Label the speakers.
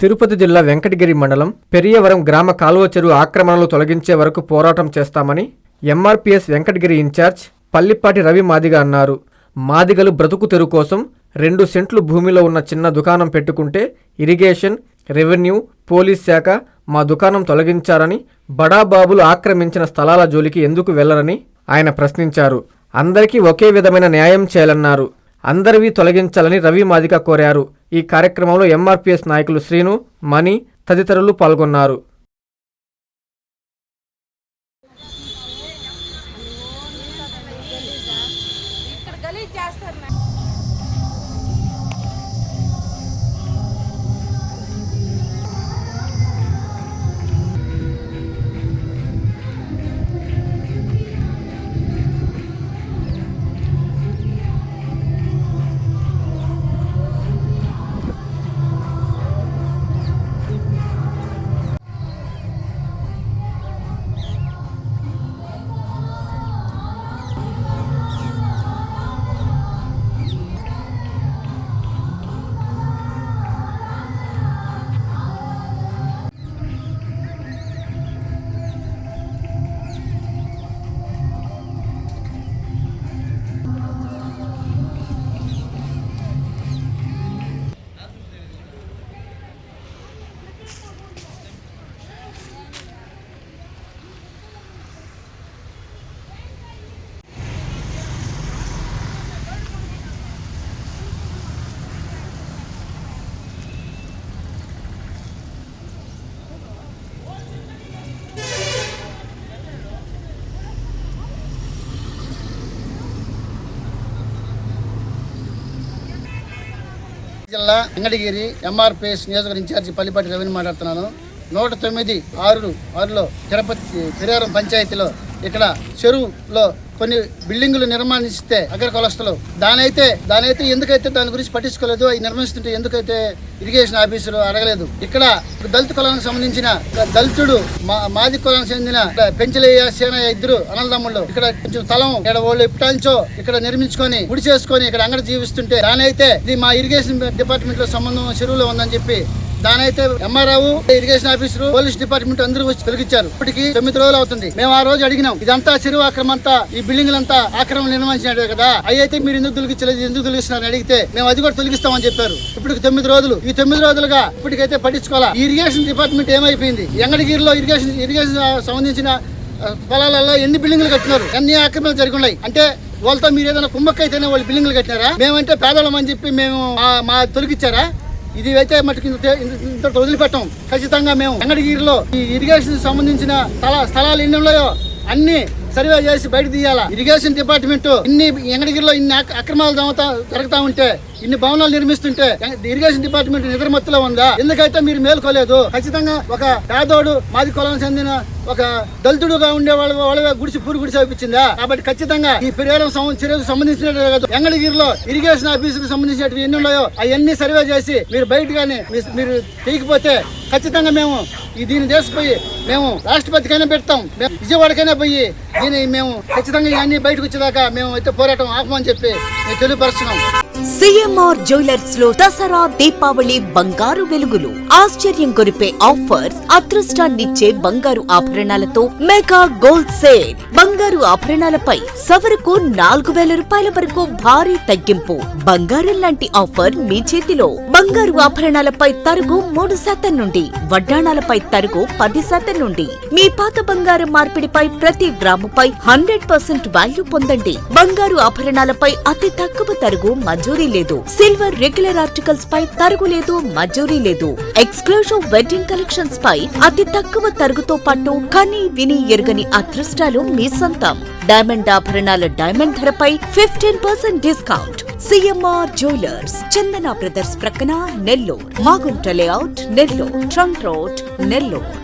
Speaker 1: తిరుపతి జిల్లా వెంకటగిరి మండలం పెరియవరం గ్రామ కాలువ చెరువు ఆక్రమణలు తొలగించే వరకు పోరాటం చేస్తామని ఎంఆర్పీఎస్ వెంకటగిరి ఇన్ఛార్జ్ పల్లిపాటి రవి మాదిగ అన్నారు. మాదిగలు బ్రతుకు తెరు కోసం రెండు సెంట్లు భూమిలో ఉన్న చిన్న దుకాణం పెట్టుకుంటే ఇరిగేషన్ రెవెన్యూ పోలీస్ శాఖ మా దుకాణం తొలగించారని బడాబాబులు ఆక్రమించిన స్థలాల జోలికి ఎందుకు వెళ్ళరని ఆయన ప్రశ్నించారు. అందరికీ ఒకే విధమైన న్యాయం చేయాలన్నారు. అందరివి తొలగించాలని రవి మాదిక కోరారు. ఈ కార్యక్రమంలో ఎంఆర్పీఎస్ నాయకులు శ్రీను మణి తదితరులు పాల్గొన్నారు.
Speaker 2: ఇక్కడ గలీజ్ చేస్తారు
Speaker 3: జిల్లా వెంకటగిరి ఎంఆర్పిఎస్ నియోజకవర్గ ఇన్ఛార్జి పల్లిపాటి రవిని మాట్లాడుతున్నాను. నూట తొమ్మిది ఆరు ఆరులో తిరుపతి పెరియారం పంచాయతీలో ఇక్కడ చెరువులో కొన్ని బిల్డింగులు నిర్మాణిస్తే అగ్ర కులస్తులు దానైతే దానైతే ఎందుకైతే దాని గురించి పట్టించుకోలేదు అవి నిర్మిస్తుంటే ఎందుకైతే ఇరిగేషన్ ఆఫీసులు అడగలేదు. ఇక్కడ దళిత కులానికి సంబంధించిన దళితుడు మా మాది కులానికి చెందిన పెంచలయ్య సేనయ్య ఇద్దరు అన్నదమ్ముళ్ళు. ఇక్కడ కొంచెం స్థలం ఇక్కడ వాళ్ళు ఇప్పటాంచో ఇక్కడ నిర్మించుకొని గుడి చేసుకొని ఇక్కడ అంగడి జీవిస్తుంటే దానైతే ఇది మా ఇరిగేషన్ డిపార్ట్మెంట్లో సంబంధం చెరువులో ఉందని చెప్పి దానైతే MRO irrigation officer police department అందరూ వచ్చి తొలగించారు ఇప్పటికి తొమ్మిది రోజులు అవుతుంది. మేము ఆ రోజు అడిగినాం ఇదంతా చెరువు ఆక్రమణ అంతా ఈ బిల్డింగ్ అంతా ఆక్రమణ నిర్మించినట్టు కదా? అయితే మీరు ఎందుకు తొలగించలేదు ఎందుకు తొలగిస్తున్నారని అడిగితే మేము అది కూడా తొలగిస్తామని చెప్పారు. ఇప్పటికి తొమ్మిది రోజులు ఈ తొమ్మిది రోజులుగా ఇప్పటికైతే పట్టించుకోవాలా? ఈ ఇరిగేషన్ డిపార్ట్మెంట్ ఏమైపోయింది? ఎంగడగిరిలో ఇరిగేషన్ ఇరిగేషన్ సంబంధించిన పొలాలలో ఎన్ని బిల్డింగ్లు కట్టినారు? ఎన్ని ఆక్రమణలు జరిగి ఉన్నాయి అంటే వాళ్ళతో మీరు ఏదైనా కుమ్మక్కైతేనే వాళ్ళు బిల్డింగ్లు కట్టినారా? మేమంటే పేదలం అని చెప్పి మేము మా- మా తొలగించారా? ఇది అయితే మటుకు ఇంత ఇంత- వదిలిపెట్టాం. ఖచ్చితంగా మేము వెంకటగిరిలో ఈ ఇరిగేషన్ సంబంధించిన స్థల స్థలాలు ఎన్ని ఉన్నాయో అన్ని సర్వే చేసి బయట తీయాలా. ఇరిగేషన్ డిపార్ట్మెంట్ ఇన్ని వెంకటగిరిలో ఇన్ని అక్రమాలు జరుగుతా ఉంటే ఇన్ని భవనాలు నిర్మిస్తుంటే ఇరిగేషన్ డిపార్ట్మెంట్ నిద్రమత్తులో ఉందా? ఎందుకైతే మీరు మేల్కోలేదు? ఖచ్చితంగా ఒక పేదోడు మాది కులం చెందిన ఒక దళితుడుగా ఉండే వాళ్ళ వాళ్ళ గుడిసి పూరి గుడిసి అనిపించిందా కాబట్టి ఖచ్చితంగా ఈ పెరియారం చర్యకు సంబంధించిన ఎంగళగిరిలో ఇరిగేషన్ ఆఫీసుకు సంబంధించినవి ఎన్ని ఉన్నాయో అవన్నీ సర్వే చేసి మీరు బయట కానీ మీరు తీయకపోతే ఖచ్చితంగా మేము ఈ దీన్ని దేశపోయి మేము రాష్ట్రపతికైనా పెడతాం. మేము విజయవాడకైనా పోయి దీన్ని మేము ఖచ్చితంగా ఇవన్నీ బయటకు వచ్చేదాకా మేము అయితే పోరాటం ఆపమని చెప్పి మేము తెలియపరుస్తున్నాం.
Speaker 4: సిఎంఆర్ జ్యువెలర్స్లో దసరా దీపావళి బంగారు వెలుగులు. ఆశ్చర్యం కొరిపే ఆఫర్స్ అదృష్టాన్నిచ్చే బంగారు ఆభరణాలతో మెగా గోల్డ్ సేల్. బంగారు ఆభరణాలపై సవరకు నాలుగు వేల రూపాయల వరకు భారీ తగ్గింపు. బంగారం లాంటి ఆఫర్ మీ చేతిలో. బంగారు ఆభరణాలపై తరుగు మూడు శాతం నుండి వడ్డాణాలపై తరుగు పది శాతం నుండి. మీ పాత బంగారం మార్పిడిపై ప్రతి గ్రాముపై హండ్రెడ్ పర్సెంట్ వాల్యూ పొందండి. బంగారు ఆభరణాలపై అతి తక్కువ తరుగు మంజూరీ లేదు. సిల్వర్ రెగ్యులర్ ఆర్టికల్స్ పై తరుగు లేదు మంజూరీ లేదు. ఎక్స్క్లూజివ్ వెడ్డింగ్ కలెక్షన్స్ పై అతి తక్కువ తరుగుతో పాటు కని విని ఎరుగని అదృష్టాలు మీ సొంతం డైమండ్ ఆభరణాల డైమండ్ ధరపై fifteen percent discount CMR jewellers Chandana brothers ప్రక్కన Nellore. Magunta layout Nellore. Trunk road Nellore.